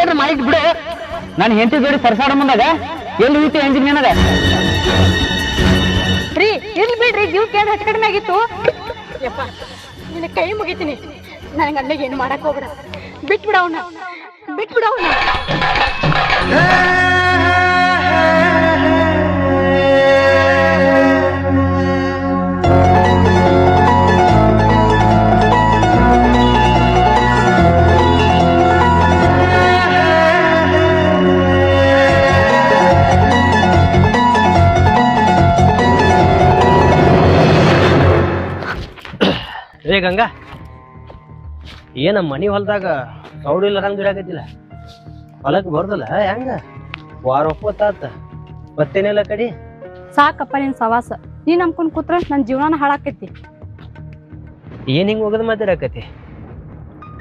ಏನ್ ಮಾಡಿಟ್ ಬಿಡು. ನಾನು ಹೆಂಡತಿ ಜೋಡಿ ಸರ್ಸಾಡ ಮುಂದಾಗ ಎಲ್ಲಿ ಹೋಯ್ತು ಎಂಜಿನ್ ಏನದ ರೀ ಇರ್ಲಿ ಬಿಡ್ರಿ ಜೀವ ಕೇಳಿ ಹೆಚ್ಚು ಕಡಿಮೆ ಆಗಿತ್ತು. ಯಪ್ಪ ನಿನ್ನ ಕೈ ಮುಗಿತೀನಿ. ನನ್ನ ಗಂಡಗೆ ಏನು ಮಾಡಕ್ ಹೋಗ್ಬಿಡ. ಬಿಟ್ಬಿಡ ಅವನ. ಬಿಟ್ಬಿಡ ಅವನ. ರೇ ಗಂಗಾ ಏನ ಮನಿ ಹೊಲದಾಗ ಸೌಡು ಇಲ್ಲದಂಗ ಗಿಡಾಕತ್ತಿಲ್ಲ ಹೊಲಕ್ ಬರ್ದಲ್ಲ ಹೆಂಗ? ವಾರ ಒಪ್ಪತ್ತಾತ ಮತ್ತೇನೆಲ್ಲ ಕಡಿ? ಸಾಕಪ್ಪ ನಿನ್ ಸವಾಸ ನೀ ನಂಬ್ಕೊಂಡ್ ಕೂತ್ರ ನನ್ ಜೀವನ ಹಾಳಾಕೈತಿ. ಏನ್ ಹಿಂಗ್ ಹೋಗದ್ ಮಾತಿರಾಕತಿ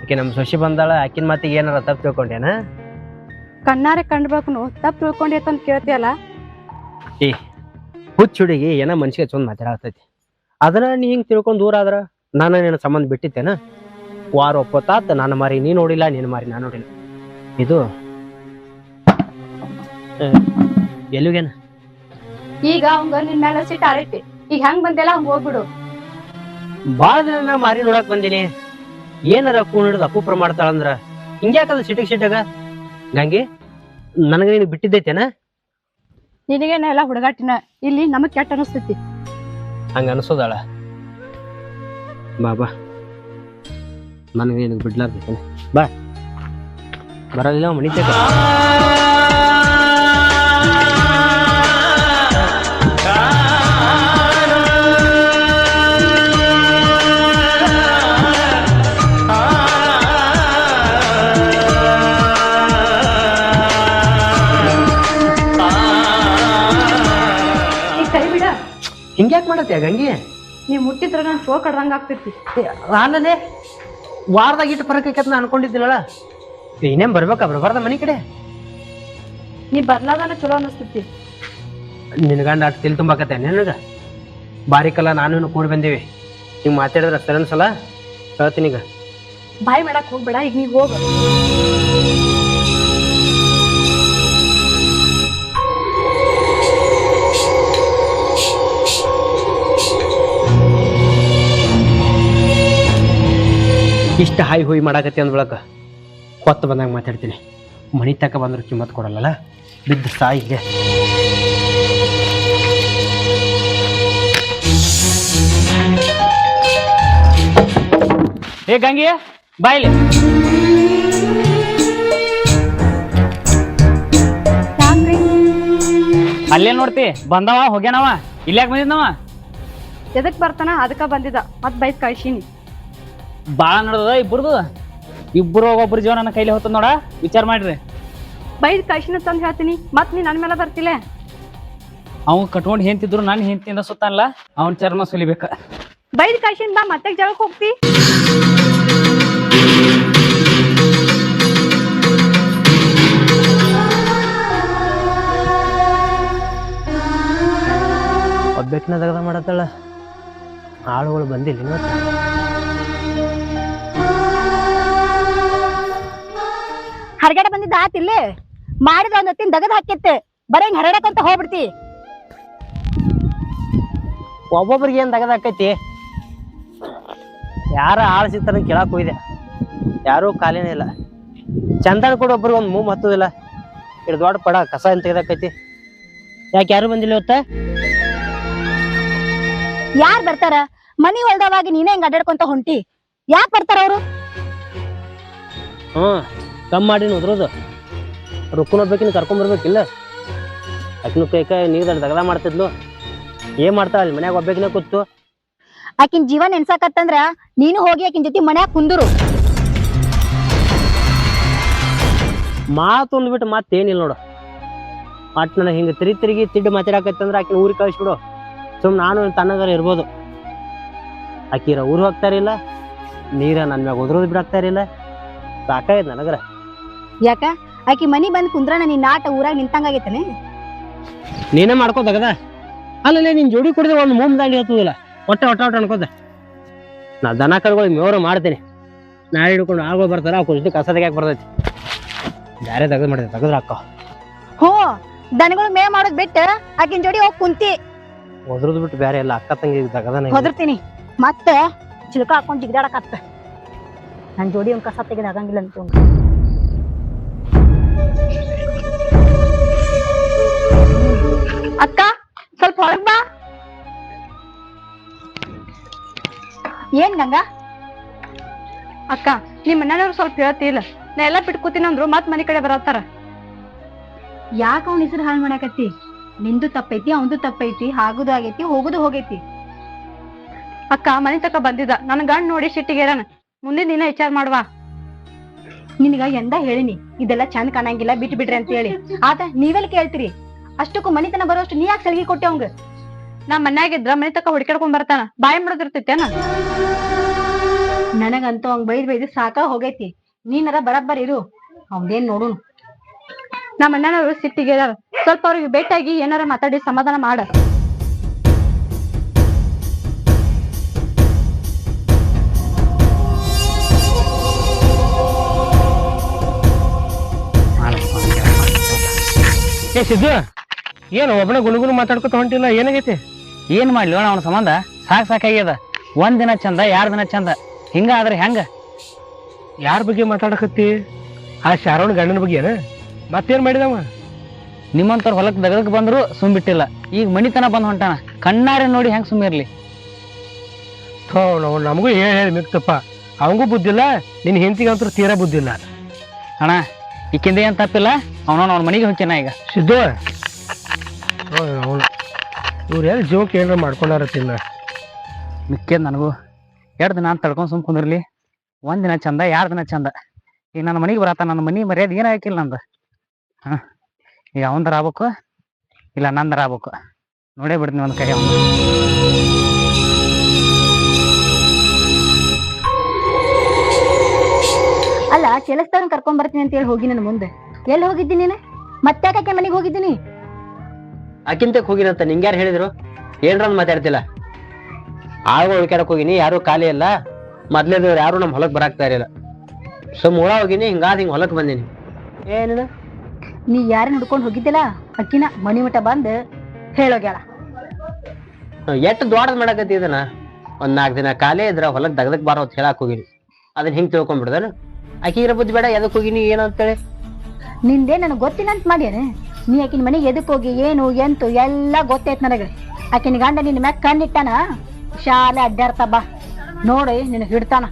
ಆಕೆ ನಮ್ ಸೊಸಿ ಬಂದಾಳ ಆಕಿನ ಮಾತಿಗೆ ಏನಾರ ತಪ್ಪು ತಿಳ್ಕೊಂಡೇನ ಕಣ್ಣಾರೆ ಕಂಡ್ಬೇಕು ತಪ್ಪು ತಿಳ್ಕೊಂಡೈತೆ ಅಂತ ಕೇಳ್ತೀಯಲ್ಲ? ಏ ಹುಚ್ಚ ಹುಡುಗಿ ಏನ ಮನ್ಸಿಗೆ ಚಂದ ಮಾತಾಡತೈತಿ ಅದನ್ನ ನೀ ಹಿಂಗ್ ತಿಳ್ಕೊಂಡ್ ದೂರ ಆದ್ರ? ನಾನು ನಿನ್ನ ಸಂಬಂಧ ಬಿಟ್ಟಿದ್ದೇನ? ವಾರ ಒಪ್ಪತ್ತಾತ ನಾನು ಮಾರಿ ನೀ ನೋಡಿಲ್ಲ ನೀನು ಮಾರಿ ನಾನು ನೋಡಿಲ್ಲ. ಇದು ಎಲ್ಲಿಗೇನ? ಈಗ ಅವಂಗ ನಿನ್ ಆರೈತಿ. ಈಗ ಹೆಂಗ್ ಬಂದೆಲ್ಲ ಹಂಗ ಹೋಗ್ಬಿಡು. ಬಾಳ ದಿನ ಮಾರಿ ನೋಡಕ್ ಬಂದಿನಿ. ಏನಾರ ಕೂನ್ ಹಿಡಿದು ಅಪೂಪ್ರ ಮಾಡ್ತಾಳಂದ್ರ ಹಿಂಗ್ಯಾಕದ ಸಿಟ್ಟಿಗೆ ಸಿಟಾಗ ಗಂಗೆ ನನಗ ನೀನು ಬಿಟ್ಟಿದ್ದೈತೇನ? ನಿನಗೇನ ಎಲ್ಲ ಹುಡುಗಾಟಿನ? ಇಲ್ಲಿ ನಮಗ್ ಕೆಟ್ಟ ಅನಿಸ್ತೈತಿ. ಹಂಗ ಅನ್ಸೋದಾಳ. ಬಾ ಬಾ. ನನಗೆ ನಿನಗೆ ಬಿಡ್ಲಾರ್ದೈತೇನೆ ಬಾ. ಬರೋದಿಲ್ಲ ಮನಿ ತಗ ಹಿಂಗ್ಯಾಕ್ ಮಾಡತ್ತೆ ಗಂಗೆ? ನೀ ಮುಟ್ಟಿದ್ರ ನಾನು ಶೋ ಕಡ್ದಂಗೆ ಆಗ್ತೈತಿ ಆಮೇಲೆ ವಾರದಾಗ ಇಟ್ಟು ಬರಕೈತ್ ನಾ ಅನ್ಕೊಂಡಿದ್ದಿಲ್ಲ ಏನೇನ್ ಬರ್ಬೇಕಾ? ಬರಬಾರ್ದ ಮನೆ ಕಡೆ? ನೀ ಬರ್ಲಾದನ ಚಲೋ ಅನಿಸ್ತೈತಿ. ನಿನಗಂಡ ಗಂಡ ಅಷ್ಟು ತಿಳಿ ತುಂಬಾಕತ್ತೆ ನಿನಗ? ಬಾರಿಕಲ್ಲ ನಾನು ಕೂಡಿ ಬಂದೀವಿ. ನೀವು ಮಾತಾಡಿದ್ರೆ ಸರಿ ಅನ್ಸಲ್ಲ? ಹೇಳ್ತೀನಿ ಈಗ. ಬಾಯ್ ಮಾಡಕ್ ಹೋಗ್ಬೇಡ ಈಗ ನೀವು ಹೋಗ. ಇಷ್ಟ ಹಾಯ್ ಹೋಯ್ ಮಾಡಾಕತ್ತಿ ಅಂದ್ ಬಳಕ ಕೊತ್ತ ಬಂದಾಗ ಮಾತಾಡ್ತೀನಿ. ಮಣಿ ತಕ ಬಂದ್ರೆ ಕಿಮ್ಮತ್ ಕೊಡಲ್ಲ ಬಿದ್ದು ಸಾಯಿಗೆ. ಏ ಗಂಗೆ ಬಾಯ್ಲಿ ಅಲ್ಲೇ ನೋಡ್ತಿ? ಬಂದವ, ಹೋಗ್ಯಾನವ? ಇಲ್ಯಾಕ್ ಬಂದಿದ್ನವ? ಎದಕ್ ಬರ್ತಾನ? ಅದಕ್ಕ ಬಂದಿದ್ದ. ಮತ್ ಬೈಕ್ ಕಳ್ಸೀನಿ. ಬಾಳ ನಡ್ದದ ಇಬ್ಬರದು? ಇಬ್ಬರು ಒಬ್ಬೊಬ್ಬರ ಜೀವನ ನನ್ನ ಕೈಲಿ ಹೋಗ್ತದ ನೋಡ ವಿಚಾರ ಮಾಡ್ರಿ. ಬೈದ್ ಕಳ್ಸಿನ ತಂದ್ ಹೇಳ್ತೀನಿ ಮತ್ ನೀ ನನ್ ಮೇಲೆ ಬರ್ತಿಲ್ಲ. ಅವ್ ಕಟ್ಕೊಂಡ್ ಹೆಂತಿದ್ರು ನಾನು ಹೆಂತಿಂದ ಸುತ್ತಲ್ಲ ಅವನ್ ಚರ್ಮ ಸುಲಿಬೇಕ. ಬೈದ್ ಕಾಶಿನ ಬಾ ಮತ್ತೆ ಜಳಕ್ ಹೋಗ್ತಿ. ಒಬ್ಬೆಕ್ನ ತೆಗ್ದ ಮಾಡತ್ತಳ. ಆಳುಗಳು ಬಂದಿಲ್ಲ ಇವತ್ತು ಹರಗಡೆ ಬಂದಿದ್ದ ಆತಿಲ್ಲೇ ಮಾಡಿದ ಒಂದ್ ಹೊತ್ತಿನ ದಗದ್ ಹಾಕಿತ್ತೆ. ಬರೀ ಹಿಂಗ್ ಹರಡಕಂತ ಹೋಗ್ಬಿಡ್ತಿ. ಒಬ್ಬೊಬ್ರಿಗೆ ಏನ್ ತೆಗದಾಕೈತಿ ಯಾರ ಆಳ್ ಸಿಗ್ತಾರ ಕೇಳಕ್ ಹೋಯ್ದೆ ಯಾರೂ ಖಾಲಿನೇ ಇಲ್ಲ. ಚಂದನ್ ಕೂಡ ಒಬ್ರಿಗೆ ಒಂದು ಮೂಮ್ ಹತ್ತೋದಿಲ್ಲ. ಇಡ್ ದೊಡ್ಡ ಪಡ ಕಸ ಏನ್ ತೆಗ್ದಾಕೈತಿ? ಯಾಕೆ ಯಾರು ಬಂದಿಲ್ಲ ಇವತ್ತ? ಯಾರ್ ಬರ್ತಾರ? ಮನಿ ಹೊಲ್ದವಾಗಿ ನೀನೇ ಹಿಂಗ್ ಅಡ್ಡಾಡ್ಕೊಂತ ಹೊಂಟಿ. ಯಾಕ್ ಬರ್ತಾರ ಅವರು? ಹ್ಞೂ ಕಮ್ ಮಾಡಿ ಉದ್ರೋದು. ರುಕ್ಕುನ ಒಬ್ಬೇಕಿನ ಕರ್ಕೊಂಬರ್ಬೇಕಿಲ್ಲ ಆಕಿನ ಕೈ ಕೈ ನೀರ್ದಲ್ಲಿ ದಗದ ಮಾಡ್ತಿದ್ಲು. ಏನ್ ಮಾಡ್ತಾಳ ಅಲ್ಲಿ ಮನ್ಯಾಗ ಒಬ್ಬೇಕಿನ ಕೂತು. ಆಕಿನ ಜೀವ ನೆನ್ಸಾಕತ್ತಂದ್ರ ನೀನು ಹೋಗಿ ಆಕಿನ ಜೊತೆ ಮನ್ಯಾಗ ಕುಂದರು. ಮಾತು ಅಂದ್ಬಿಟ್ಟು ಮತ್ತೇನಿಲ್ಲ ನೋಡು. ಮತ್ ನನಗೆ ಹಿಂಗೆ ತಿರುಗಿ ತಿರುಗಿ ತಿಡ್ಡು ಮಾತಾಡಕತ್ತಂದ್ರೆ ಆಕಿನ ಊರಿಗೆ ಕಳಿಸ್ಬಿಡು. ಸುಮ್ ನಾನು ತನ್ನದಾರ ಇರ್ಬೋದು. ಆಕಿರ ಊರು ಹೋಗ್ತಾರಿಲ್ಲ. ನೀರ ನನ್ನ ಮ್ಯಾಗ ಉದುರೋದು ಬಿಡಾಕ್ತಾರಿಲ್ಲ. ಸಾಕಾಯ್ತು ನನಗರ. ಯಾಕ? ಆಕಿ ಮನಿ ಬಂದ್ ಕುಂದ್ರಣ ನೀನ್ ಆಟ ಊರಾಗ ನಿಂತಂಗಾಗೈತನೆ? ನೀನೇ ಮಾಡ್ಕೋದಾಗದ ಅಲ್ಲಲ್ಲೇ ನಿನ್ ಜೋಡಿ ಕುಡಿದ್ರೆ ಒಂದು ಮೂಮ್ ದಾಂಡಿ ಹತ್ತುದಿಲ್ಲ. ಒಟ್ಟ ಒಟ್ಟ ಒಟ್ಟ ಅನ್ಕೋದ ನಾ ದನ ಕರುಗಳು ಮೇವ್ರ ಮಾಡ್ತೀನಿ. ನಾಳೆ ಹಿಡ್ಕೊಂಡು ಆಗೋ ಬರ್ತಾರ ಆ ಕುಂಜಿ ಕಸ ತೆಗ್ಯಾಕ ಬರ್ತೈತಿ. ಬ್ಯಾರೆ ತೆಗೆದು ಮಾಡಿದೆ ತೆಗೆದ್ರ ಅಕ್ಕ ಹೋ ದನಗಳು ಮೇ ಮಾಡೋದ್ ಬಿಟ್ಟು ಆಕಿನ್ ಜೋಡಿ ಹೋಗಿ ಕುಂತಿ. ಒದ್ರದ್ ಬಿಟ್ಟು ಬೇರೆ ಎಲ್ಲ ಅಕ್ಕ ತಂಗಿ ದಗದನ ಹೊದರ್ತೀನಿ ಮತ್ತೆ ಚಿಲ್ಕ ಹಾಕೊಂಡ್ ಜಿಗ್ದಾಡಕತ್ತ ನನ್ ಜೋಡಿ ಒಂದ್ ಕಸ ತೆಗೆದು ಆಗಂಗಿಲ್ಲ ಅಂತ. ಅಕ್ಕ ಸ್ವಲ್ಪ ಹೊರಗ್ ಬಾ. ಏನ್ ಗಂಗಾ ಅಕ್ಕ ನಿಮ್ ಮನೆಯವ್ರು ಸ್ವಲ್ಪ ಹೇಳ್ತಿಲ್ಲ ನಾ ಎಲ್ಲಾ ಬಿಟ್ಕೋತೀನಿ ಅಂದ್ರು ಮತ್ ಮನೆ ಕಡೆ ಬರತ್ತಾರ. ಯಾಕ ಅವ್ನ ಹೆಸರು ಹಾಳು ಮಾಡಾಕತ್ತಿ? ನಿಂದು ತಪ್ಪೈತಿ ಅವಂದು ತಪ್ಪೈತಿ ಆಗುದು ಆಗೈತಿ ಹೋಗುದು ಹೋಗೈತಿ. ಅಕ್ಕ ಮನೆ ತಕ ಬಂದಿದ್ದ. ನನ್ ಗಂಡ್ ನೋಡಿ ಸಿಟ್ಟಿಗೇರನ. ಮುಂದಿನ ದಿನ ವಿಚಾರ ಮಾಡುವ. ನಿನಗ ಎಂದ ಹೇಳಿನಿ ಇದೆಲ್ಲ ಚಂದ ಕಾಣಂಗಿಲ್ಲ ಬಿಟ್ಟು ಬಿಡ್ರಿ ಅಂತ ಹೇಳಿ. ಆತ ನೀವೆಲ್ಲ ಕೇಳ್ತೀರಿ. ಅಷ್ಟಕ್ಕೂ ಮನಿತನ ಬರೋಷ್ಟು ನೀ ಯಾಕೆ ಸಲಿಗೆ ಕೊಟ್ಟೆ ಅವಂಗ? ನಾ ಮನ್ಯಾಗಿದ್ರ ಮನೆ ತಕ ಹುಡ್ಕಾಡ್ಕೊಂಡ್ ಬರ್ತಾನ. ಬಾಯಿ ಮಾಡೋದಿರ್ತೈತೇನ ನನಗಂತೂ ಅವಂಗ್ ಬೈದ್ ಬೈದ್ ಸಾಕ ಹೋಗೈತಿ. ನೀನರ ಬರಬ್ಬರ್ ಇರು. ಅವಂದೇನ್ ನೋಡು ನಮ್ಮ ಅಣ್ಣನವರು ಸಿಟ್ಟಿಗೆ ಸ್ವಲ್ಪ ಅವ್ರಿಗೆ ಭೇಟಿಯಾಗಿ ಏನಾರ ಮಾತಾಡಿ ಸಮಾಧಾನ ಮಾಡ. ಏ ಸಿದ್ದು ಏನು ಒಬ್ಬನ ಗುಣಗುಣ ಮಾತಾಡ್ಕೊತ ಹೊಂಟಿಲ್ಲ ಏನಾಗೈತಿ? ಏನ್ ಮಾಡ್ಲಿ ಅವನ ಸಂಬಂಧ? ಸಾಕ್ ಸಾಕಾಗ್ಯದ ಒಂದ್ ದಿನ ಚಂದ ಯಾರ ದಿನ ಚಂದ? ಹಿಂಗ ಆದ್ರೆ ಹೆಂಗ? ಯಾರ ಬಗ್ಗೆ ಮಾತಾಡಕತ್ತಿ? ಆ ಶಾರೋಣ ಗಂಡನ ಬಗ್ಗೆ ಏನ ಮತ್ತೇನ್ ಮಾಡಿದವ? ನಿಮ್ಮಂತವ್ರ ಹೊಲಕ್ ದಗದಕ್ ಬಂದ್ರು ಸುಮ್ ಬಿಟ್ಟಿಲ್ಲ ಈಗ ಮನಿತನ ಬಂದ್ ಹೊಂಟಾನ. ಕಣ್ಣಾರೆ ನೋಡಿ ಹೆಂಗ್ ಸುಮ್ಮಿರ್ಲಿ. ಥೋ ನಾವು ನಮಗೂ ಹೇಳಿ ಹೇಳಿ ಮಿಕ್ತಪ್ಪ. ಅವಂಗೂ ಬುದ್ಧಿಲ್ಲ ನಿನ್ನ ಹೆಂಡತಿಗಂತೂ ತೀರಾ ಬುದ್ಧಿಲ್ಲ. ಅಣ್ಣ ಈಕಿಂದ ಏನ್ ತಪ್ಪಿಲ್ಲ? ಅವನ ಅವ್ನ ಮನೆಗೆ ಹೊಂಚನ ಈಗ. ಸಿದ್ದು. ಅವನು. ಇವ್ರು ಎಲ್ಲಿ ಜೀವಕ್ಕೆ ಏನಾರ ಮಾಡ್ಕೊಂಡಾರತ್ತಿಲ್ಲ ಮಿಕ್ಕೇದ್ ನನಗೂ. ಎರಡು ದಿನ ಅಂತ ತಡ್ಕೊಂಡು ಸುಮ್ ಕುಂದಿರ್ಲಿ. ಒಂದ್ ದಿನ ಚಂದ ಎರಡು ದಿನ ಚಂದ. ಈಗ ನನ್ನ ಮನೆಗೆ ಬರತ್ತ ನನ್ನ ಮನಿ ಮರ್ಯಾದೆ ಏನ್ ಹಾಕಿಲ್ಲ ನಂದು. ಹಾ. ಈಗ ಅವಂದರ ಆಗ್ಬೇಕು ಇಲ್ಲ ನಂದರ ಆಗ್ಬೇಕು. ನೋಡೇ ಬಿಡ್ತೀನಿ ಒಂದ್ ಕೈ ಅವ್ನು. ಕೆಲಸದವ್ರನ್ನ ಕರ್ಕೊಂಡ್ ಬರ್ತೀನಿ ಅಂತ ಹೇಳಿ ಹೋಗಿ ನನ್ ಮುಂದೆ. ಎಲ್ಲಿ ಹೋಗಿದ್ದೀನಿ ನೀನು? ಮತ್ತೆ ಯಾಕೆ ಮನೆಗೆ ಹೋಗಿದ್ದೀನಿ ಅಕ್ಕಿಂತಕ್ ಹೋಗಿನಂತ ನಿಂಗೆ ಯಾರು ಹೇಳಿದ್ರು? ಏನ್ರ ಅಂದ್ ಮಾತಾಡ್ತಿಲ್ಲ? ಆಳ್ಗಳು ಉಳ್ಕ್ಯಾಡಕ್ ಹೋಗಿನಿ ಯಾರು ಖಾಲಿ ಇಲ್ಲ. ಮೊದ್ಲೇದವ್ರು ಯಾರು ನಮ್ ಹೊಲಕ್ ಬರಾಕ್ತಾ ಇರಲಿಲ್ಲ. ಸುಮ್ ಹುಳ ಹೋಗಿನಿ ಹಿಂಗಾದ ಹಿಂಗ್ ಹೊಲಕ್ ಬಂದೀನಿ. ಏನಿನ ನೀ ಯಾರನ್ನ ಹುಡ್ಕೊಂಡ್ ಹೋಗಿದ್ದಿಲ್ಲ? ಅಕ್ಕಿನ ಮನಿ ಮಠ ಬಂದ್ ಹೇಳೋಗ್ಯಾಳ. ಎಷ್ಟು ದೊಡ್ಡದ್ ಮಾಡಕತ್ತಿ ಇದನ್ನ? ಒಂದ್ ನಾಲ್ಕು ದಿನ ಖಾಲಿ ಇದ್ರ ಹೊಲಕ್ ದಗದಕ್ ಬಾರೋ ಅಂತ ಹೇಳಕ್ ಹೋಗಿನಿ. ಅದನ್ನ ಹಿಂಗ್ ತಿಳ್ಕೊಂಡ್ಬಿಡ್ದನ? ಆಕಿಗಿರ ಬುದ್ಧಿ ಬೇಡ ಎದಕ್ಕೆ ಹೋಗಿ ನೀ ಏನಂತೇಳಿ ನಿಂದೇ ನನಗೆ ಗೊತ್ತಿಲ್ಲ ಅಂತ ಮಾಡ್ಯಾನೆ. ನೀ ಆಕಿನ ಮನೆಗೆ ಎದಕ್ಕೆ ಹೋಗಿ ಏನು ಎಂತು ಎಲ್ಲ ಗೊತ್ತೈತ್ ನನಗೆ. ಆಕಿನ ಗಂಡ ನಿನ್ನ ಮ್ಯಾಗ ಕಣ್ಣಿಟ್ಟಾನ? ಶಾಲೆ ಅಡ್ಡಾಡ್ತಾ ಬಾ. ನೋಡಿ ನಿನಗೆ ಹಿಡ್ತಾನ.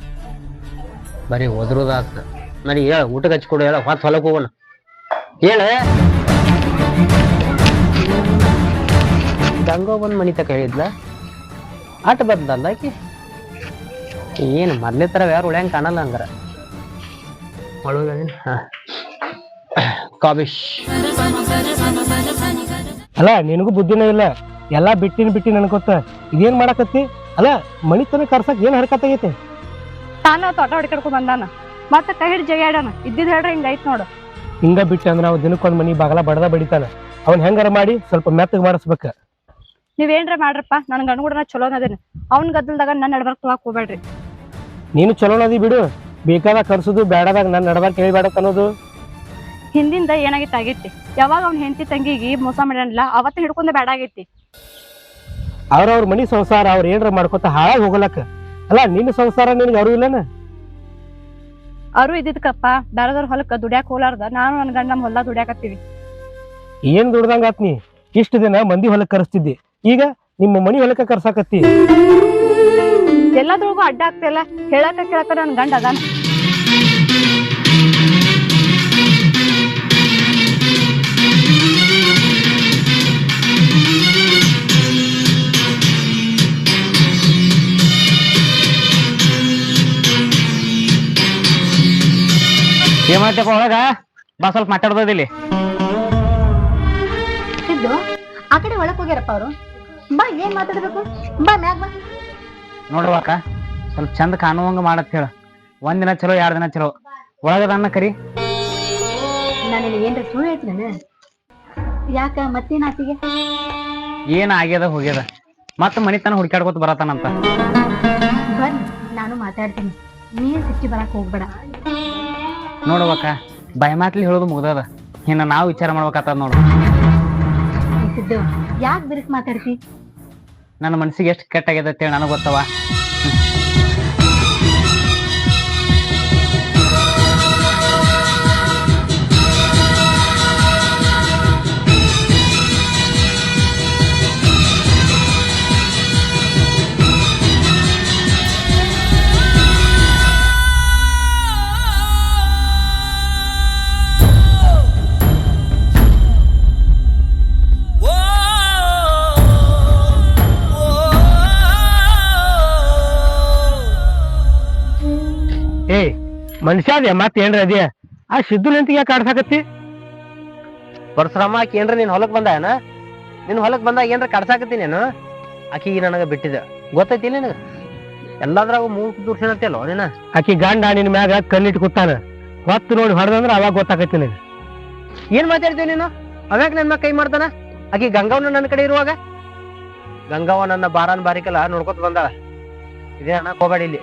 ಬರೀ ಒದ್ರೋದಾತ. ನನಗೆ ಹೇಳ ಊಟಕ್ಕೆ ಹಚ್ಕೊಡು ಹೇಳ ಹೊತ್ತು ಹೊಲಕ್ಕೆ ಹೋಗೋಣ. ಹೇಳ. ಗಂಗೋ ಬಂದು ಮನಿ ತಕ ಹೇಳಿದ್ಲ? ಆಟ ಬಂದಲ್ಲ ಆಕಿ? ಏನು ಮೊದಲೇ ಥರ ಯಾರು ಉಳ್ಯಂಗೆ ಕಾಣಲ್ಲ ಹಂಗಾರ. ಕಾಬಿಶ್ ಅಲ್ಲ ನಿನಗೂ ಬುದ್ಧಿನೇ ಇಲ್ಲ. ಎಲ್ಲಾ ಬಿಟ್ಟಿನ ಬಿಟ್ಟಿನ ಅನ್ಕೋತ. ಇದೇನ್ ಮಾಡಕತ್ತಿ? ಅಲ್ಲ ಮಣಿತನ ಕರ್ಸಕ್ ಏನ್ ಹರಕತ್ ಆಗೈತೆ? ತಾನ ತೋಟ ಹೊಡ್ಕಡ್ಕೊಂಡ್ ಬಂದಾನ. ಮತ್ತ ಕೈ ಹಿಡ್ ಜಗಾಡಾನ ಇದ್ದಿದ್ ಹೇಳ್ರಿ ಹಿಂಗೈತ್ ನೋಡು. ಹಿಂಗ ಬಿಟ್ಟ ಅಂದ್ರೆ ಅವ್ ದಿನಕ್ಕೊಂದ್ ಮನಿ ಬಾಗಲ ಬಡದ ಬಡಿತಾನ. ಅವನ್ ಹೆಂಗಾರ ಮಾಡಿ ಸ್ವಲ್ಪ ಮೆತ್ತಗ್ ಮಾಡಿಸ್ಬೇಕ. ಏನ್ರ ಮಾಡ್ರಪ್ಪ ನನ್ ಗಂಡ ಕೂಡ ಚಲೋ ಅದೇನ ಅವ್ನ ಗದ್ದಲ್ದಾಗ ನನ್ನ ನಡ್ಬರ್ಕ್ ಹೋಗ್ಬೇಡ್ರಿ ನೀನು ಚಲೋನದಿ ಬಿಡು. ಬೇಕಾದಾಗ ಕರ್ಸೋದು ಬೇಡದಾಗ ನನ್ ನಡ್ದಾಗ ಕೇಳಬೇಡ ಅನ್ನೋದು? ಹಿಂದಿಂದ ಏನಾಗಿತ್ತು ಆಗೈತಿ? ಯಾವಾಗ ಅವ್ನ ಹೆಂಡತಿ ತಂಗಿಗೆ ಮೋಸ ಮಾಡ್ಯಾನಲ್ಲ ಅವತ್ತ ಹಿಡ್ಕೊಂಡ ಬೇಡ ಆಗೈತಿ. ಅವ್ರವ್ರ ಮನಿ ಸಂಸಾರ ಅವ್ರ ಏನ್ರ ಮಾಡ್ಕೊತ ಹಾಳಾಗಿ ಹೋಗಲಕ್ಕ. ಅಲ್ಲ ನಿನ್ನ ಸಂಸಾರ ನಿನ್ಗೆ ಅರು ಇಲ್ಲನ? ಅವರು ಇದ್ದಿದ್ಕಪ್ಪ ಬೇರೆದವ್ರ ಹೊಲಕ್ಕ ದುಡ್ಯಾಕ ಹೋಲಾರ್ದ ನಾನು ನನ್ನ ಗಂಡ ನಮ್ಮ ಹೊಲ ದುಡ್ಯಾಕತ್ತೀವಿ. ಏನ್ ದುಡ್ದಂಗ ಇಷ್ಟು ನೀ ಇಷ್ಟ ದಿನ ಮಂದಿ ಹೊಲಕ್ಕೆ ಕರೆಸ್ತಿದ್ದಿ. ಈಗ ನಿಮ್ಮ ಮನಿ ಹೊಲಕ್ಕೆ ಕರ್ಸಾಕತ್ತಿ? ಎಲ್ಲದ್ರೊಳಗೂ ಅಡ್ಡ ಆಗ್ತಿಲ್ಲ ಹೇಳಕ ಕೇಳಕ ನನ್ ಗಂಡ ಅದಾನ. ಏನ್ ಮಾಡ್ತಪ್ಪ ಒಳಗ? ಬಾ ಸ್ವಲ್ಪ ಇದ್ದು ಆ ಕಡೆ ಒಳಕ್ ಹೋಗ್ಯಾರಪ್ಪ ಅವರು. ಬಾ ಏನ್ ಮಾತಾಡ್ಬೇಕು? ಬಾ ಮ್ಯಾಗ ಬಾ. ನೋಡ್ವಾಕ ಸ್ವಲ್ಪ ಚಂದ ಕಾಣುವಂಗ ಮಾಡತ್ ಹೇಳ. ಒಂದಿನ ದಿನ ಚಲೋ ಎರಡ್ ದಿನ ಚಲೋ. ಒಳಗದ ಅನ್ನ ಕರಿ. ನಾನು ಏನ್ರ ಸುಳ್ಳು ಹೇಳ್ತೀನಿ ಯಾಕ ಮತ್ತೇನ್ ಆತಿಗೆ? ಏನ್ ಆಗ್ಯದ ಹೋಗ್ಯದ. ಮತ್ತ ಮನಿತನ ಹುಡ್ಕ್ಯಾಡ್ಕೊತ ಬರತಾನಂತ ಬನ್ ನಾನು ಮಾತಾಡ್ತೀನಿ. ನೀನ್ ಸಿಕ್ಕಿ ಬರಕ್ ಹೋಗ್ಬೇಡ. ನೋಡುವಕ ಬಾಯಿ ಮಾತ್ಲಿ ಹೇಳೋದು ಮುಗ್ದದ. ಇನ್ನ ನಾವು ವಿಚಾರ ಮಾಡ್ಬೇಕಾಗ್ತದ ನೋಡು. ಯಾಕೆ ಬಿರುಕ್ ಮಾತಾಡ್ತಿ? ನನ್ನ ಮನಸ್ಸಿಗೆ ಎಷ್ಟು ಕೆಟ್ಟಾಗಿದೆ ಅಂತೇಳಿ ನನಗೆ ಗೊತ್ತವ ಮನುಷ್ಯ ಅದೇ ಮತ್ತೆ ಏನ್ರ ಅದೇ? ಆ ಸಿದ್ದು ನಿಂತಿಗೆ ಯಾಕೆ ಕಾಡ್ಸಾಕತ್ತಿ ಪರಶುರಾಮ ಆಕಿ ಏನ್ರ ನಿನ್ ಹೊಲಕ್ ಬಂದಾಯನ ನಿನ್ ಹೊಲಕ್ ಬಂದಾಗ ಏನ್ರ ಕಾಡ್ಸಾಕತ್ತಿ ನೀನು? ಆಕಿಗೆ ನನಗ ಬಿಟ್ಟಿದ ಗೊತ್ತೈತಿ ನಿನಗ? ಎಲ್ಲಾದ್ರಾಗ ಮೂರ್ ದೂರ್ಸಣತ್ತಲ್ಲೋ ನೀನ? ಆಕಿ ಗಂಡ ನಿನ್ ಮ್ಯಾಗ ಕಣ್ಣಿಟ್ಟು ಕೂತಾನ. ಹೊತ್ತು ನೋಡಿ ಹೊಡೆದಂದ್ರ ಅವಾಗ ಗೊತ್ತಾಕತ್ತಿ ನಿನಗೆ. ಏನ್ ಮಾತಾಡ್ತೀವಿ ನೀನು? ಅವಾಗ ನನ್ನ ಕೈ ಮಾಡ್ತಾನ? ಆಕಿ ಗಂಗಾವನ ನನ್ನ ಕಡೆ ಇರುವಾಗ? ಗಂಗವ್ವ ನನ್ನ ಬಾರಾನ್ ಬಾರಿಕಲ್ಲ ನೋಡ್ಕೊತ ಬಂದಾಳ. ಇದೇ ಅಣ್ಣ ಕೋಬಾಡಿ ಇಲ್ಲಿ.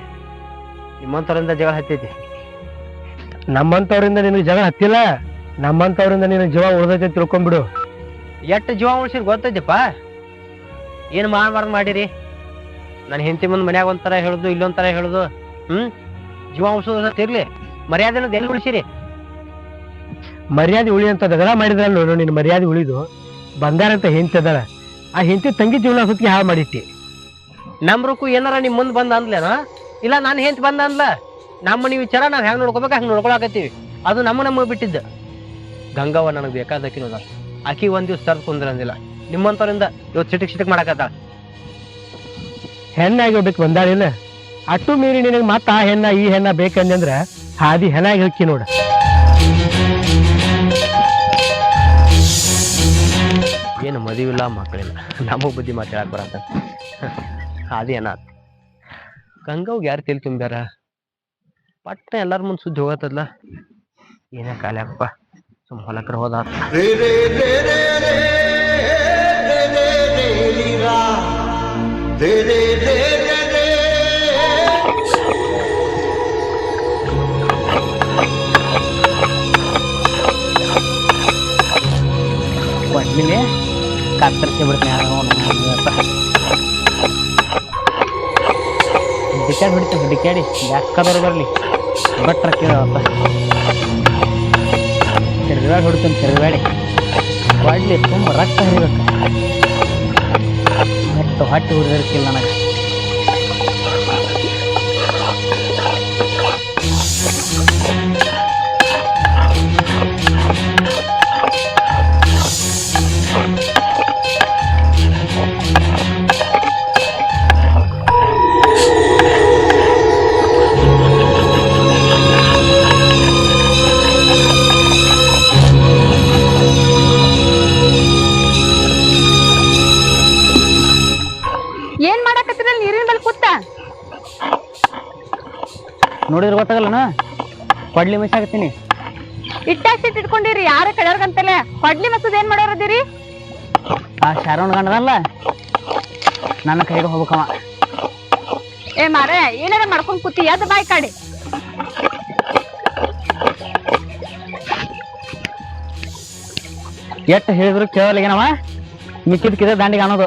ನಿಮ್ಮಂತರಿಂದ ಜಗಳ ಹತ್ತೈತಿ. ನಮ್ಮಂತವ್ರಿಂದ ನಿನಗೆ ಜಗಳ ಹತ್ತಿಲ್ಲ? ನಮ್ಮಂತವ್ರಿಂದ ನಿನ್ನ ಜೀವ ಉಳ್ದೈತೆ ತಿಳ್ಕೊಂಬಿಡು ಎಷ್ಟು ಜೀವ ಉಳಿಸಿರ್ ಗೊತ್ತೈತಿಪ್ಪ? ಏನು ಮಾಡಬಾರ್ದು ಮಾಡಿರಿ? ನನ್ನ ಹೆಂಡತಿ ಮುಂದೆ ಮನ್ಯಾಗ ಒಂಥರ ಹೇಳುದು ಇಲ್ಲೊಂಥರ ಹೇಳುದು. ಹ್ಞೂ ಜೀವ ಉಳಿಸೋದು ಮರ್ಯಾದೆ ಮರ್ಯಾದೆನ ಎಲ್ಲಿ ಉಳಿಸಿರಿ? ಮರ್ಯಾದೆ ಉಳಿ ಅಂತ ದಗದ ಮಾಡಿದ್ರಲ್ಲ ನೋಡು ನಿನ್ನ ಮರ್ಯಾದೆ ಉಳಿದು. ಬಂದಾರಂತ ಹೆಂಡತಿ ಅದಾಳ. ಆ ಹೆಂಡತಿ ತಂಗಿ ಜೀವನ ಸುತ್ತಿಗೆ ಹಾಳು ಮಾಡಿಟ್ಟಿ. ನಮ್ರಕ್ಕೂ ಏನಾರ ನಿಮ್ಮ ಮುಂದೆ ಬಂದ ಅಂದ್ಲೇನಾ? ಇಲ್ಲ ನಾನು ಹೆಂಡತಿ ಬಂದ ಅಂದ್ಲ? ನಮ್ಮ ಮನೆ ವಿಚಾರ ನಾವು ಹೆಂಗೆ ನೋಡ್ಕೋಬೇಕು ಹಂಗೆ ನೋಡ್ಕೊಳಕತ್ತೀವಿ. ಅದು ನಮ್ಮ ನಮಗೆ ಬಿಟ್ಟಿದ್ದ. ಗಂಗವ್ವ ನನಗೆ ಬೇಕಾದಕ್ಕಿನೋದ ಆಕಿ ಒಂದು ದಿವ್ಸ ತರ್ದು ಕುಂದ್ರಂದಿಲ್ಲ. ನಿಮ್ಮಂತವರಿಂದ ಇವತ್ತು ಸಿಟಿಕ್ ಸಿಟಿಕ್ ಮಾಡಕತ್ತಾಳ. ಹೆಣ್ಣಾಗಿ ಹೋಗ್ಬೇಕು ಬಂದಾಳಿಲ್ಲ ಅಟ್ಟು ಮೀರಿ ನಿನಗೆ ಮತ್ತ ಆ ಹೆಣ್ಣ ಈ ಹೆಣ್ಣ ಬೇಕಂದ್ರೆ ಹಾದಿ ಹೆಣಾಗಿ ಹಕ್ಕಿ ನೋಡ. ಏನು ಮದುವಿಲ್ಲ ಮಕ್ಕಳಿಲ್ಲ. ನಮಗೆ ಬುದ್ಧಿ ಮಾತಾಡಕ್ ಬರತ್ತ. ಅದೇನ ಗಂಗವ್ಗೆ ಯಾರು ತಿಳಿ ತುಂಬ್ಯಾರ? ಪಟ್ಟ ಎಲ್ಲಾರ ಮುಂದೆ ಸುದ್ದಿ ಹೋಗತ್ತಲ್ಲ ಏನೇ ಕಾಲಪ್ಪ ಸುಮ್ ಹೊಲಕ್ರ ಹೋದ ಒಡ್ಮಿಲೆ ಕತ್ತರಿಸಿ ಬಿಡ್ತೀನಿ ಹುಡುಕಾಡಿ ಯಾಕದವ್ರು ಬರಲಿ ಭಟ್ರ ಕೇಳಪ್ಪ ತಿರ್ಗಾಡಿ ಹೊಡ್ತೀನಿ ತಿರ್ಗಾಡಿ ಬಾಡ್ಲಿ ತುಂಬ ರಕ್ತ ಹರಿಬೇಕು. ಮತ್ತು ಹೊಟ್ಟೆ ಹುರಿದಿರ್ಕಿಲ್ಲ ನನಗೆ. ಕೊಡ್ಲಿ ಮಿಸ್ ಆಗತ್ತೀನಿ. ಇಟ್ಟಾಸಿಟ್ ಇಟ್ಕೊಂಡಿರಿ ಯಾರ ಕಡೆಯವ್ರಿಗಂತಲೇ ಕೊಡ್ಲಿ ಮಸೂದ್ ಏನ್ ಮಾಡೋರದಿರಿ? ಆ ಶಾರೋನ್ ಗಂಡದಲ್ಲ ನನ್ನ ಕೈಗೆ ಹೋಗ್ಬೇಕವ. ಏ ಮಾರೇ ಏನಾರ ಮಾಡ್ಕೊಂಡ್ ಕೂತಿ ಎದ್ ಬಾಯ್ ಕಾಡಿ. ಎಟ್ಟು ಹೇಳಿದ್ರು ಕೇಳಲಿಗೇನವ ಏನವ ಮಿಕ್ಕಿದ ಕಿದ ದಾಂಡಿಗೆ ಅನ್ನೋದು.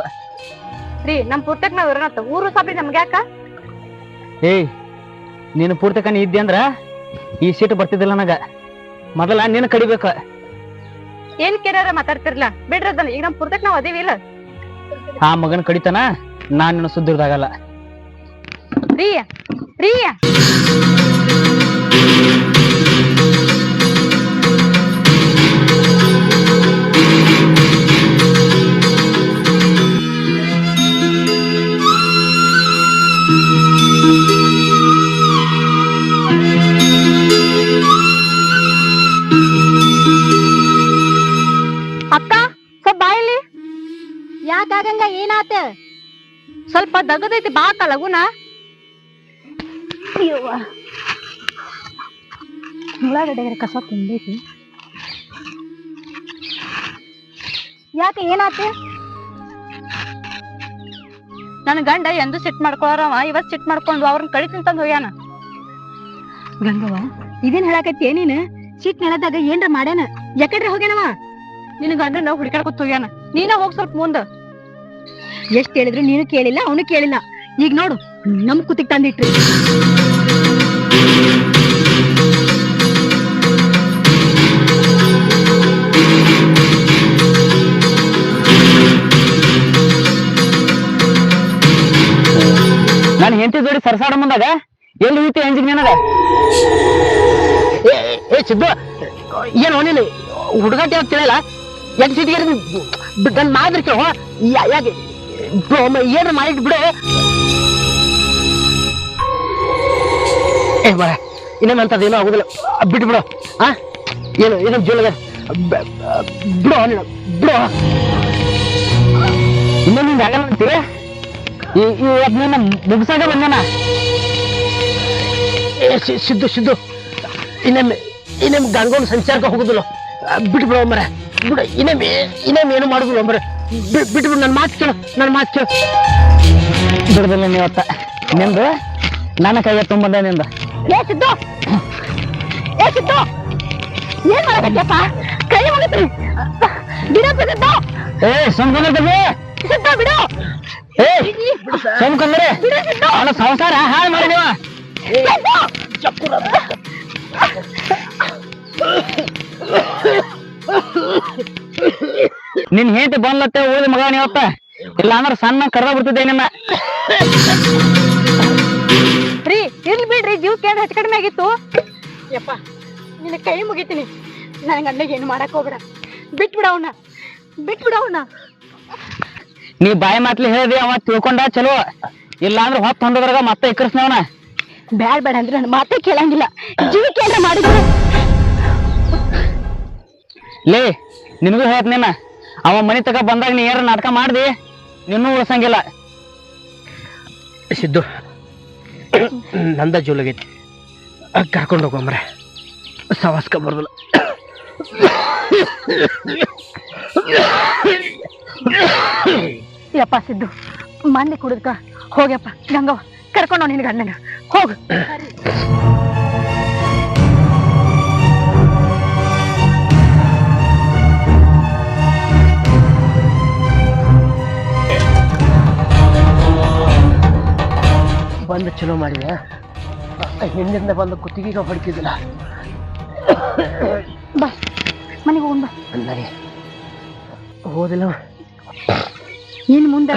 ರೀ ನಮ್ ಪೂರ್ತಕ್ ನಾವ್ ಇರೋಣ ಊರು ಸಾಬ್ರಿ ನಮ್ಗೆ ಯಾಕ ಏಯ್ ನೀನು ಪೂರ್ತಕ ನೀ ಇದ್ದೆ ಅಂದ್ರ ಈ ಸೀಟ್ ಬರ್ತಿದ್ದಿಲ್ಲ ನನಗ. ಮೊದಲ ನಿನ್ನ ಕಡಿಬೇಕ. ಏನ್ ಕೇಳ್ಯಾರ ಮಾತಾಡ್ತಿರ್ಲ? ಬಿಡ್ರಿ ಅದನ್ನ ಈಗ ನಮ್ ಪುರ್ತಕ್ ನಾವ್ ಅದೀವಿ ಇಲ್ಲ? ಆ ಮಗನ ಕಡಿತಾನ ನಾನ್ ನಿನ್ನ ಸುದ್ದಿರ್ದಾಗಲ್ಲ. ಪ್ರಿಯ ರೀ ಯಾಕಾಗಂಗ ಏನಾತ? ಸ್ವಲ್ಪ ದಗದೈತಿ ಬಾಕ ಲಗುನ. ಉಳ್ಳಾಗಡ್ಡೆ ಕಸ ತುಂಬೈತಿ ಯಾಕೆ ಏನಾತ? ನನ್ ಗಂಡ ಎಂದು ಸಿಟ್ ಮಾಡ್ಕೊಳಾರವ ಇವತ್ ಸಿಟ್ ಮಾಡ್ಕೊಂಡು ಅವ್ರನ್ನ ಕಳಿತೀನಿ ತಿಂತಂದ್ ಹೋಗ್ಯಾನ. ಗಂಗವ್ವ ಇದೇನ್ ಹೇಳಾಕತ್ತಿ ನೀನು? ಸಿಟ್ ನೆಲದಾಗ ಏನ್ರ ಮಾಡ್ಯಾನ? ಯಾಕಡ್ರೆ ಹೋಗ್ಯಾನವ? ನಿನ್ನ ಗಂಡನ ಹುಡುಕಾಡ್ಕೊತ ಹೋಗ್ಯಾನ. ನೀನ ಹೋಗ್ ಸ್ವಲ್ಪ ಮುಂದ. ಎಷ್ಟ್ ಹೇಳಿದ್ರು ನೀನು ಕೇಳಿಲ್ಲ, ಅವನು ಕೇಳಿಲ್ಲ. ಈಗ ನೋಡು, ನಮ್ ಕುತ್ತಿಗೆ ತಂದಿಟ್ರಿ. ನಾನು ಹೆಂಡತಿ ಜೋಡಿ ಸರ್ಸಾಡ ಮುಂದಾಗ ಎಲ್ಲಿ ಹೋಯ್ತು ಹೆಂಜಿಗೆ ನನಗ? ಏ ಸಿದ್ದು, ಏನು ನೀನು ಹುಡುಗಾಟ ಯಾವ್ದು ತಿಳಿಯಲ್ಲ? ಎಂಟು ಸಿಟಿಗೆ ನನ್ನ ಕೇಳುವ ಯಾಕೆ? ಏನು ಮಾಡಿಟ್ ಬಿಡು. ಏ ಮರ ಇನ್ನೇನಂತದ ಏನೋ ಆಗುದಿಲ್ಲ. ಬಿಟ್ಟು ಬಿಡು ಆ? ಏನು ಏನು ಜೋಳದ ಬಿಡು ನೀನು ಬಿಡು ಇನ್ನೊಂದು ಆಗಲ್ಲ ಅಂತೀರ? ನಿನ್ನ ಮುಗಿಸಾಗ ಬಂದೇನ? ಸಿದ್ದು ಸಿದ್ದು ಇನ್ನೊಮ್ಮೆ ಇನ್ನೊಮ್ಮೆ ಗಂಗೋನ್ ಸಂಚಾರಕ್ಕೆ ಹೋಗುದಿಲ್ಲ. ಬಿಟ್ಟು ಬಿಡೋ ಮರ. ಬಿಡು ಇನ್ನೊಮ್ಮೆ ಇನ್ನೊಮ್ಮೆ ಏನು ಮಾಡುದಿಲ್ಲ, ಮರ. ಬಿಟ್ಟು ಬಿಡು ನನ್ನ ಮಾತು ಕೇಳು ನನ್ನ ಮಾತು ಕೇಳು. ಬಿಡದಿಲ್ಲ ನೀವತ್ತ ನಿಂದು ನನ್ನ ಕೈಗೆ ತುಂಬಂದೆ ನಿಂದ ಏ ಸಿದ್ದು ಏ ಸಿದ್ದು ಏನ್ ಮಾಡಬೇಕಪ್ಪ ಕೈ ಮುಗಿದ್ರಿ ಬಿಡಪ್ಪ ಸಿದ್ದು. ಏ ಸುಮ್ಕೊಂಡ್ರಿ ಸಿದ್ದು ಬಿಡು. ಏ ಸುಮ್ಕೊಂಡ್ರಿ ಅವನ ಸಂಸಾರ ಹಾಳು ಮಾಡಿದೀವ ನಿನ್ ಹೆಂಡತಿ ಬಂದ್ಲತ್ತೆ ಉಳಿದ ಮಗ ನೀವತ್ತ ಇಲ್ಲ ಅಂದ್ರೆ ಸಣ್ಣ ಕರ್ದ ಬಿಡ್ತಿದ್ದೆ ನಿನ್ನ. ರೀ ಇರ್ಲಿ ಬಿಡ್ರಿ ಜೀವ ಕೇಳ ಹೆಚ್ಚು ಕಡಿಮೆ ಆಗಿತ್ತು. ಯಪ್ಪ ನಿನ್ನ ಕೈ ಮುಗಿತೀನಿ. ನನಗೆ ಅಣ್ಣಗೆ ಏನು ಮಾಡಕ್ ಹೋಗ್ಬೇಡ. ಬಿಟ್ಬಿಡ ಅವನ. ಬಿಟ್ಬಿಡ ಅವನ. ನೀ ಬಾಯಿ ಮಾತ್ಲಿ ಹೇಳಿದಿ ಅವ ತಿಳ್ಕೊಂಡ ಚಲೋ. ಇಲ್ಲ ಅಂದ್ರೆ ಹೊತ್ತು ಹೊಂದದ್ರಾಗ ಮತ್ತೆ ಇಕ್ಕರ್ಸ್ನವನ ಬ್ಯಾಡ್ ಬೇಡ ಅಂದ್ರೆ ನನ್ನ ಮಾತೇ ಕೇಳಂಗಿಲ್ಲ. ಜೀವ ಕೇಂದ್ರ ಮಾಡಿದ್ರೆ. ಲೇ ನಿನಗೂ ಹೇಳ್ತೀನಿ ಅವ ಮನೆ ತಕ ಬಂದಾಗ ನೀ ಏನಾರ ನಾಟಕ ಮಾಡ್ದಿ? ನಿನ್ನೂ ಉಳ್ಸಂಗಿಲ್ಲ. ಸಿದ್ದು ನಂದ ಜೋಲಾಗೈತಿ. ಕರ್ಕೊಂಡು ಹೋಗಂಬ್ರೆ ಸವಾಸ್ಕ ಬರ್ದಲ್ಲ. ಯಪ್ಪ ಸಿದ್ದು ಮಂದಿ ಕುಡಿದ್ಕ ಹೋಗ್ಯಪ್ಪ ಗಂಗವ್ವ ಕರ್ಕೊಂಡು ನಿನ್ನ ಗಂಡನ. ಹೋಗು. ಬಂದು ಚಲೋ ಮಾಡಿದೆ. ಹಿಂದಿಂದ ಬಂದು ಕುತ್ತಿಗೆ ಹೊಡ್ತಿದ್ದಿಲ್ಲ ಬಾ ಮನೆಗೆ ಹೋಗೋಣ ಬಾ. ಹೋದಿಲ್ಲ. ಇನ್ ಮುಂದೆ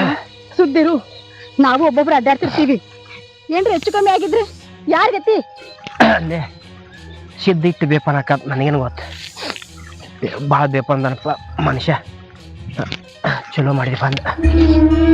ಸುದ್ದಿರು ನಾವು ಒಬ್ಬೊಬ್ರು ಅಡ್ಡಾಡ್ತಿರ್ತೀವಿ. ಏನ್ರಿ ಹೆಚ್ಚು ಕಮ್ಮಿ ಆಗಿದ್ರೆ? ಯಾರ್ ಗತಿ ಅಲ್ಲೇ ಸಿದ್ದಿಟ್ಟು ಬೇಪನಕ್ಕ ನನಗೇನು ಗೊತ್ತು. ಭಾಳ ಬೇಪಂದನಪ್ಪ ಮನುಷ್ಯ. ಚಲೋ ಮಾಡಿದ್ರಿ ಬಂದ.